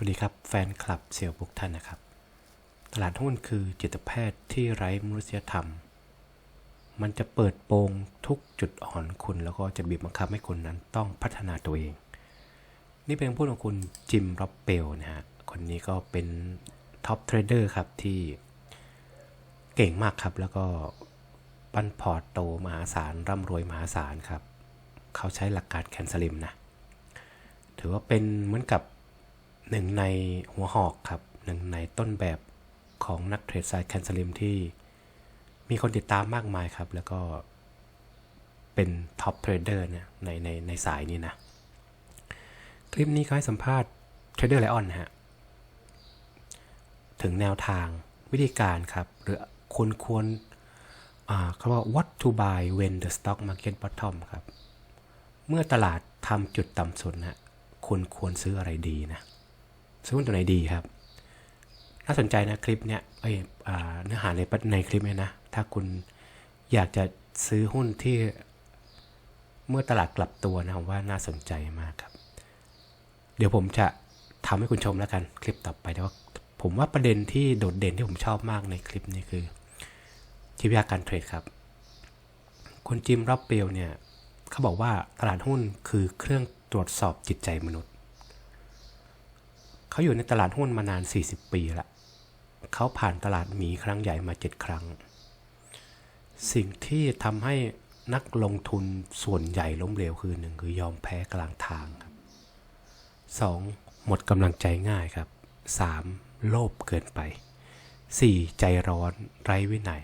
สวัสดีครับ แฟนคลับเซียวบุกท่านนะครับ ตลาดหุ้นคือจิตแพทย์ที่ไร้มนุษยธรรม มันจะเปิดโปงทุกจุดอ่อนคุณ แล้วก็จะบีบบังคับให้คุณนั้นต้องพัฒนาตัวเอง นี่เป็นพูดของคุณจิมร็อบเปลนะฮะคนนี้ก็เป็นท็อปเทรดเดอร์ครับที่เก่งมากครับ แล้วก็ปั้นพอร์ตโตมหาศาลร่ำรวยมหาศาลครับ เขาใช้หลักการแคนสลิมนะ ถือว่าเป็นเหมือนกับ หนึ่งในหัวหอกครับหนึ่งในต้นแบบของนักเทรดสายแคนสลิมที่มีคนติดตามมากมายครับ แล้วก็เป็นท็อปเทรดเดอร์เนี่ยในในในสายนี้นะ คลิปนี้เขาให้สัมภาษณ์เทรดเดอร์ไลออนนะฮะถึงแนวทางวิธีการครับ หรือคุณควรอ่าเขาว่า what to buy when the stock market bottom ครับ เมื่อตลาดทำจุดต่ำสุดนะคุณควรซื้ออะไรดีนะ ซื้อหุ้นตัวไหนดีครับ น่าสนใจนะคลิปเนี้ยเอ้ยเนื้อหาในในคลิปเนี้ยนะ ถ้าคุณอยากจะซื้อหุ้นที่เมื่อตลาดกลับตัวนะผมว่าน่าสนใจมากครับ เดี๋ยวผมจะทำให้คุณชมแล้วกันคลิปต่อไปแต่ว่าผมว่าประเด็นที่โดดเด่นที่ผมชอบมากในคลิปนี้คือจิตวิยาการเทรดครับ คุณจิมรอบเบลเนี่ยเขาบอกว่าตลาดหุ้นคือเครื่องตรวจสอบจิตใจมนุษย์ เขาอยู่ในตลาดหุ้นมานาน 40 ปีละเขาผ่านตลาดหมีครั้งใหญ่มา 7 ครั้ง สิ่งที่ทำให้นักลงทุนส่วนใหญ่ล้มเหลวคือหนึ่งคือยอมแพ้กลางทางครับ 2. หมดกำลังใจง่ายครับ 3. โลภเกินไป 4. ใจร้อนไร้วินัย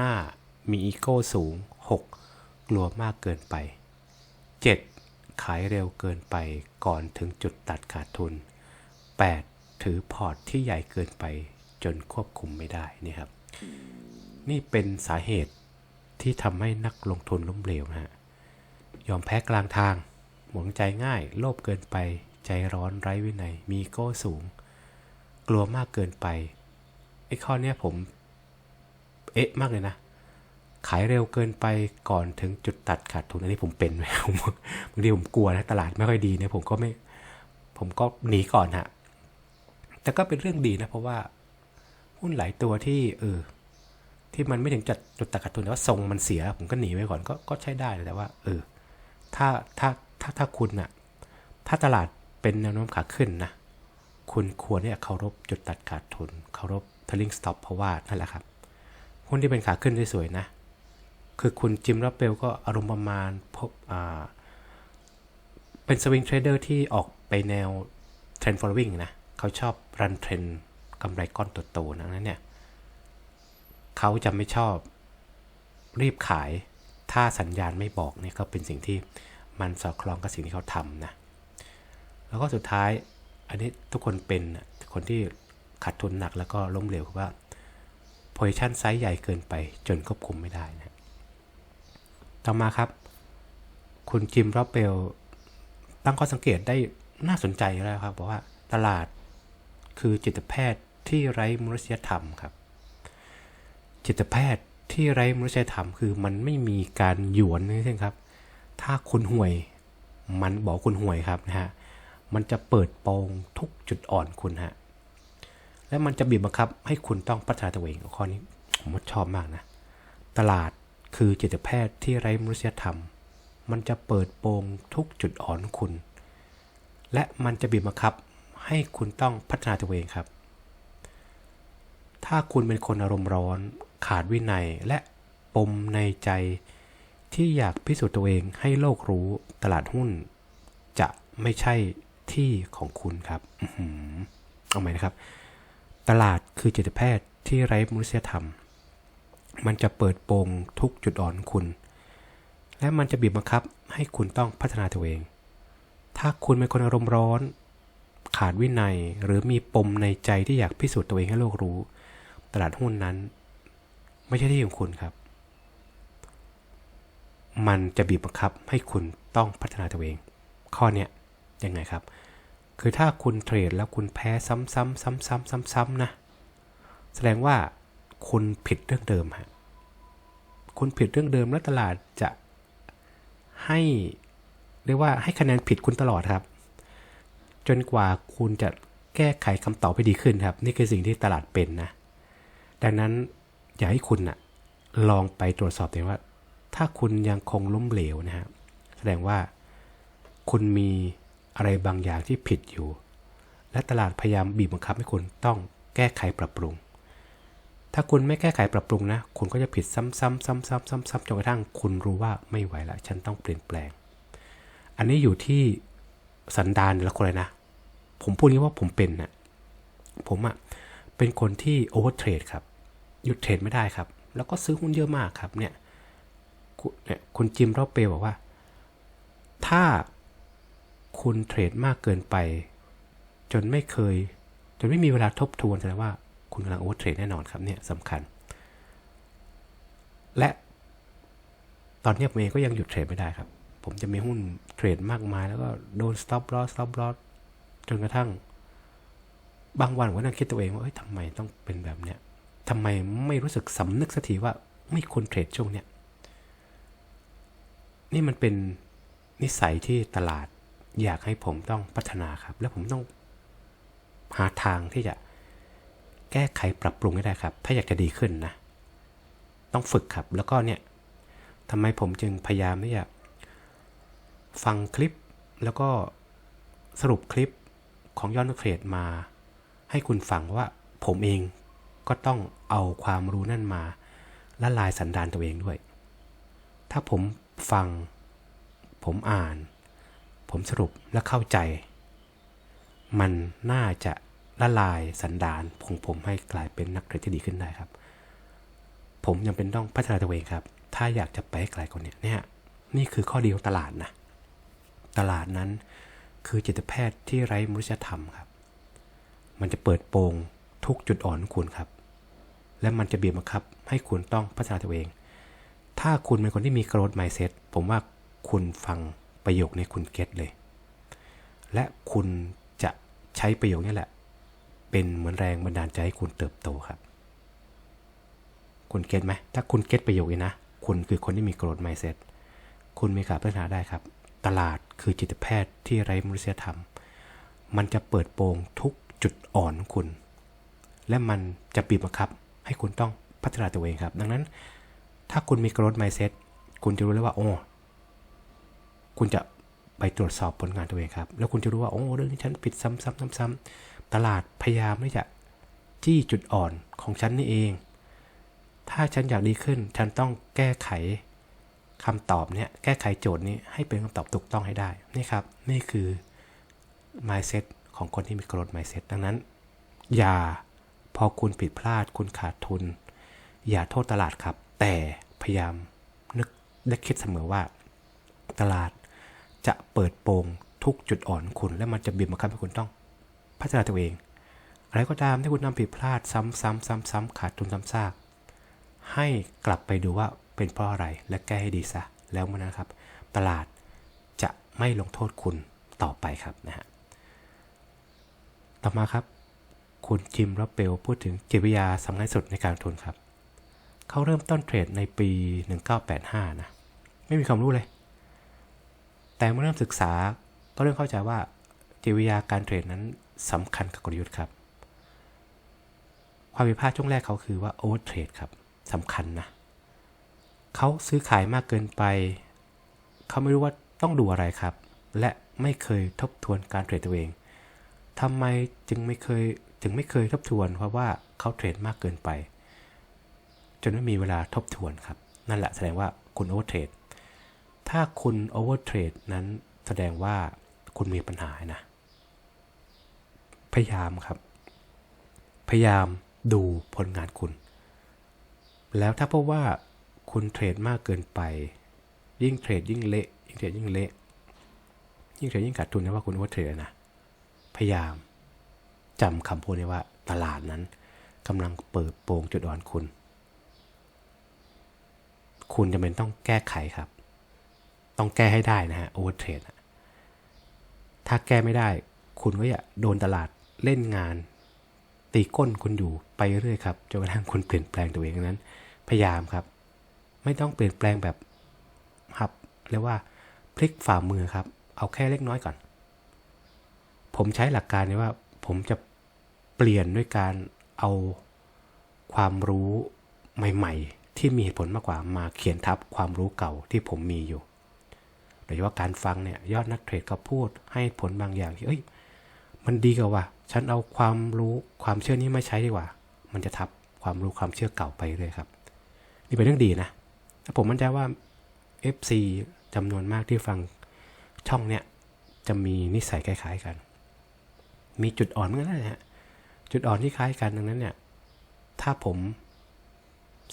5. มีอีโก้สูง 6. กลัวมากเกินไป 7. ขายเร็วเกินไปก่อนถึงจุดตัดขาดทุน 8. ถือพอร์ตที่ใหญ่เกินไปจนควบคุมไม่ได้นี่ครับ นี่เป็นสาเหตุที่ทำให้นักลงทุนล้มเหลวนะฮะยอมแพ้กลางทางหมดใจง่าย โลภเกินไป ใจร้อนไร้วินัย มีโก้สูง กลัวมากเกินไปไอ้ข้อเนี้ยผม เอ๊ะมากเลยนะ ขายเร็วเกินไปก่อนถึงจุดตัดขาดทุน อันนี้ผมเป็นไหมบางทีผมกลัวนะ ตลาดไม่ค่อยดีเนี่ยผมก็ไม่ ผมก็หนีก่อนฮะ แต่ก็เป็นเรื่องดีนะ เพราะว่าหุ้นหลายตัวที่เออที่มันไม่ถึงจุดจุดตัดขาดทุนแต่ว่าทรงมันเสีย ผมก็หนีไว้ก่อนก็ก็ใช้ได้แต่ว่า เออ ถ้าถ้าถ้าถ้าคุณน่ะถ้าตลาดเป็นแนวโน้มขาขึ้นนะคุณควรที่จะเคารพจุดตัดขาดทุนเคารพ trailing stop เพราะว่านั่นแหละครับหุ้นที่เป็นขาขึ้นสวยๆนะ คือคุณจิมรับเบลก็อารมณ์ประมาณพบอ่าเป็นสวิงเทรดเดอร์ที่ออกไปแนวเทรนด์ following นะ เขาชอบ รันเทรนกำไรก้อนโตๆนะนั้นเนี่ยเขาจะไม่ชอบรีบขาย ถ้าสัญญาณไม่บอกเนี่ยก็เป็นสิ่งที่มันสอดคล้องกับสิ่งที่เขาทำนะแล้วก็สุดท้ายอันนี้ทุกคนเป็นคนที่ขาดทุนหนักแล้วก็ล้มเหลวคือว่า position ไซส์ใหญ่เกินไปจนควบคุมไม่ได้นะต่อมาครับ คุณจิมร็อบเบลตั้งข้อสังเกตได้น่าสนใจแล้วครับบอกว่าตลาด คือจิตแพทย์ที่ไร้มนุษยธรรมครับ จิตแพทย์ที่ไร้มนุษยธรรมคือมันไม่มีการหยวนนี่ใช่ครับ ถ้าคุณห่วยมันบอกคุณห่วยครับนะฮะมันจะเปิดโปงทุกจุดอ่อนคุณฮะและมันจะบีบบังคับให้คุณต้องพัฒนาตัวเองข้อนี้ผมชอบมากนะ ตลาดคือจิตแพทย์ที่ไร้มนุษยธรรม มันจะเปิดโปงทุกจุดอ่อนคุณ และมันจะบีบบังคับ ให้คุณต้องพัฒนาตัวเองครับ ถ้าคุณเป็นคนอารมณ์ร้อน ขาดวินัยและปมในใจที่อยากพิสูจน์ตัวเองให้โลกรู้ตลาดหุ้น จะไม่ใช่ที่ของคุณครับเอาใหม่นะครับ ตลาดคือจิตแพทย์ที่ไร้มนุษยธรรม มันจะเปิดโปงทุกจุดอ่อนคุณ และมันจะบีบบังคับให้คุณต้องพัฒนาตัวเอง ถ้าคุณเป็นคนอารมณ์ร้อน ขาดวินัย หรือมีปมในใจที่อยากพิสูจน์ตัวเองให้โลกรู้ ตลาดหุ้นนั้น ไม่ใช่ที่ของคุณครับ มันจะบีบบังคับให้คุณต้องพัฒนาตัวเอง ข้อเนี้ยยังไงครับ คือถ้าคุณเทรดแล้วคุณแพ้ซ้ำๆซ้ำๆซ้ำๆนะ แสดงว่าคุณผิดเรื่องเดิมฮะคุณผิดเรื่องเดิมแล้วตลาดจะให้เรียกว่าให้คะแนนผิดคุณตลอดครับ จนกว่าคุณจะแก้ไขคำตอบให้ดีขึ้นครับ นี่คือสิ่งที่ตลาดเป็นนะ ดังนั้นอยากให้คุณนะลองไปตรวจสอบตัวเองว่า ถ้าคุณยังคงล้มเหลวนะฮะแสดงว่าคุณมีอะไรบางอย่างที่ผิดอยู่ และตลาดพยายามบีบบังคับให้คุณต้องแก้ไขปรับปรุง ถ้าคุณไม่แก้ไขปรับปรุงนะ คุณก็จะผิดซ้ำๆซ้ำๆซ้ำๆจนกระทั่งคุณรู้ว่าไม่ไหวละ ฉันต้องเปลี่ยนแปลง อันนี้อยู่ที่สันดานแต่ละคนเลยนะ ผมพูดงี้ว่าผมเป็นนะผมอะเป็นคนที่โอเวอร์เทรดครับ หยุดเทรดไม่ได้ครับ แล้วก็ซื้อหุ้นเยอะมากครับเนี่ยคุณเนี่ยคุณจิมรอบเปลบอกว่า ถ้าคุณเทรดมากเกินไป จนไม่เคย จนไม่มีเวลาทบทวนแสดงว่าคุณกำลังโอเวอร์เทรดแน่นอนครับเนี่ยสำคัญ และตอนนี้ผมเองก็ยังหยุดเทรดไม่ได้ครับ ผมจะมีหุ้นเทรดมากมาย แล้วก็โดน stop loss stop loss จนกระทั่ง บางวันผมก็นั่งคิดตัวเองว่าเฮ้ยทำไมต้องเป็นแบบเนี้ยทำไมไม่รู้สึกสำนึกสักทีว่าไม่ควรเทรดช่วงเนี้ยนี่มันเป็นนิสัยที่ตลาดอยากให้ผมต้องพัฒนาครับ และผมต้องหาทางที่จะแก้ไขปรับปรุงให้ได้ครับ ถ้าอยากจะดีขึ้นนะ ต้องฝึกครับ แล้วก็เนี่ยทำไมผมจึงพยายามที่จะฟังคลิปแล้วก็สรุปคลิป ของยอดนักเทรดมา ให้คุณฟังว่าผมเองก็ต้องเอาความรู้นั่นมาละลายสันดานตัวเองด้วย ถ้าผมฟัง ผมอ่าน ผมสรุปและเข้าใจ มันน่าจะละลายสันดานของผมให้กลายเป็นนักเทรดที่ดีขึ้นได้ครับ ผมยังเป็นต้องพัฒนาตัวเองครับ ถ้าอยากจะไปให้ไกลกว่านี้เนี่ย นี่คือข้อดีของตลาดนะ ตลาดนั้น คือจิตแพทย์ที่ไร้มนุษยธรรมครับ มันจะเปิดโปงทุกจุดอ่อนของคุณครับ และมันจะบีบบังคับให้คุณต้องพัฒนาตัวเอง ถ้าคุณเป็นคนที่มี growth mindset ผมว่าคุณฟังประโยคนี้คุณเก็ตเลย และคุณจะใช้ประโยคนี้แหละ เป็นเหมือนแรงบันดาลใจให้คุณเติบโตครับ คุณเก็ตไหมถ้าคุณเก็ตประโยคนี้นะ คุณคือคนที่มี growth mindset คุณมีการพัฒนาได้ครับ ตลาด คือจิตแพทย์ที่ไร้มนุษยธรรม มันจะเปิดโปงทุกจุดอ่อนของคุณ และมันจะบีบบังคับ ให้คุณต้องพัฒนาตัวเองครับ ดังนั้น ถ้าคุณมี growth mindset คุณจะรู้เลยว่า โอ้ คุณจะไปตรวจสอบผลงานตัวเองครับ แล้วคุณจะรู้ว่า โอ้ เรื่องนี้ฉันผิดซ้ำๆๆๆตลาดพยายามที่จะจี้จุดอ่อนของฉันนี่เอง ถ้าฉันอยากดีขึ้น ฉันต้องแก้ไข คำตอบเนี่ยแก้ไขโจทย์นี้ให้เป็นคำตอบถูกต้องให้ได้นี่ครับนี่คือ mindset ของคนที่มี growth mindset ดังนั้น อย่าพอคุณผิดพลาด คุณขาดทุน อย่าโทษตลาดครับ แต่พยายามนึกและคิดเสมอว่า ตลาดจะเปิดโปงทุกจุดอ่อนคุณ และมันจะบีบบังคับให้คุณต้อง พัฒนาตัวเอง อะไรก็ตามที่คุณทำผิดพลาดซ้ำซ้ำซ้ำซ้ำขาดทุนซ้ำซากให้กลับไปดูว่า เป็นเพราะอะไรและแก้ให้ดีซะ แล้วมันนะครับตลาดจะไม่ลงโทษคุณต่อไปครับนะฮะต่อมาครับ คุณจิมรับเปลพูดถึงจิตวิทยาสำคัญสุดในการทุนครับ เขาเริ่มต้นเทรดในปี 1985 นะ ไม่มีความรู้เลย แต่เมื่อเริ่มศึกษาก็เริ่มเข้าใจว่าจิตวิทยาการเทรดนั้นสำคัญกับกลยุทธ์ครับ ความผิดพลาดช่วงแรกเขาคือว่าโอเวอร์เทรดครับสำคัญนะ เขาซื้อขายมากเกินไป เขาไม่รู้ว่าต้องดูอะไรครับ และไม่เคยทบทวนการเทรดตัวเองทำไมจึงไม่เคยถึงไม่เคยทบทวน เพราะว่าเขาเทรดมากเกินไป จนไม่มีเวลาทบทวนครับ นั่นแหละแสดงว่าคุณโอเวอร์เทรด ถ้าคุณโอเวอร์เทรดนั้นแสดงว่าคุณมีปัญหานะ พยายามครับ พยายามดูผลงานคุณ แล้วถ้าพบว่า คุณเทรดมากเกินไป ยิ่งเทรดยิ่งเละยิ่งเทรดยิ่งเละยิ่งเทรดยิ่งขาดทุนนะว่าคุณโอเวอร์เทรดนะพยายามจำคำพูดนี้ว่าตลาดนั้นกำลังเปิดโปงจุดอ่อนคุณ คุณจะเป็นต้องแก้ไขครับ ต้องแก้ให้ได้นะฮะโอเวอร์เทรดถ้าแก้ไม่ได้ คุณก็อย่าโดนตลาดเล่นงาน ตีก้นคุณอยู่ไปเรื่อยครับจนกระทั่งคุณเปลี่ยนแปลงตัวเองนั้น พยายามครับ ไม่ต้องเปลี่ยนแปลงแบบครับเรียกว่าพลิกฝ่ามือครับ เอาแค่เล็กน้อยก่อน ผมใช้หลักการนี้ว่า ผมจะเปลี่ยนด้วยการเอาความรู้ใหม่ๆ ที่มีเหตุผลมากกว่ามาเขียนทับความรู้เก่าที่ผมมีอยู่โดยเฉพาะการฟังเนี่ยยอดนักเทรดเขาพูดให้ผลบางอย่างที่เอ้ยมันดีกว่าว่ะฉันเอาความรู้ความเชื่อนี้มาใช้ดีกว่า มันจะทับความรู้ความเชื่อเก่าไปเลยครับ นี่เป็นเรื่องดีนะ ผมมั่นใจว่า FC จำนวนมากที่ฟังช่องเนี่ยจะมีนิสัยคล้าย ๆกัน มีจุดอ่อนเหมือนกันนะฮะจุดอ่อนที่คล้ายกันดังนั้นเนี่ย ถ้าผม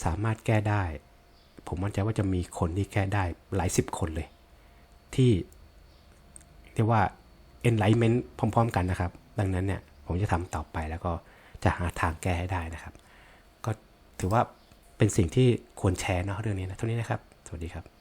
สามารถแก้ได้ ผมมั่นใจว่าจะมีคนที่แก้ได้หลายสิบคนเลย ที่เรียกว่า enlightenment พร้อม ๆ กันนะครับ ดังนั้นเนี่ย ผมจะทำต่อไปแล้วก็จะหาทางแก้ให้ได้นะครับ ก็ถือว่า เป็นสิ่งที่ควรแชร์เนาะเรื่องนี้นะเท่านี้นะครับ สวัสดีครับ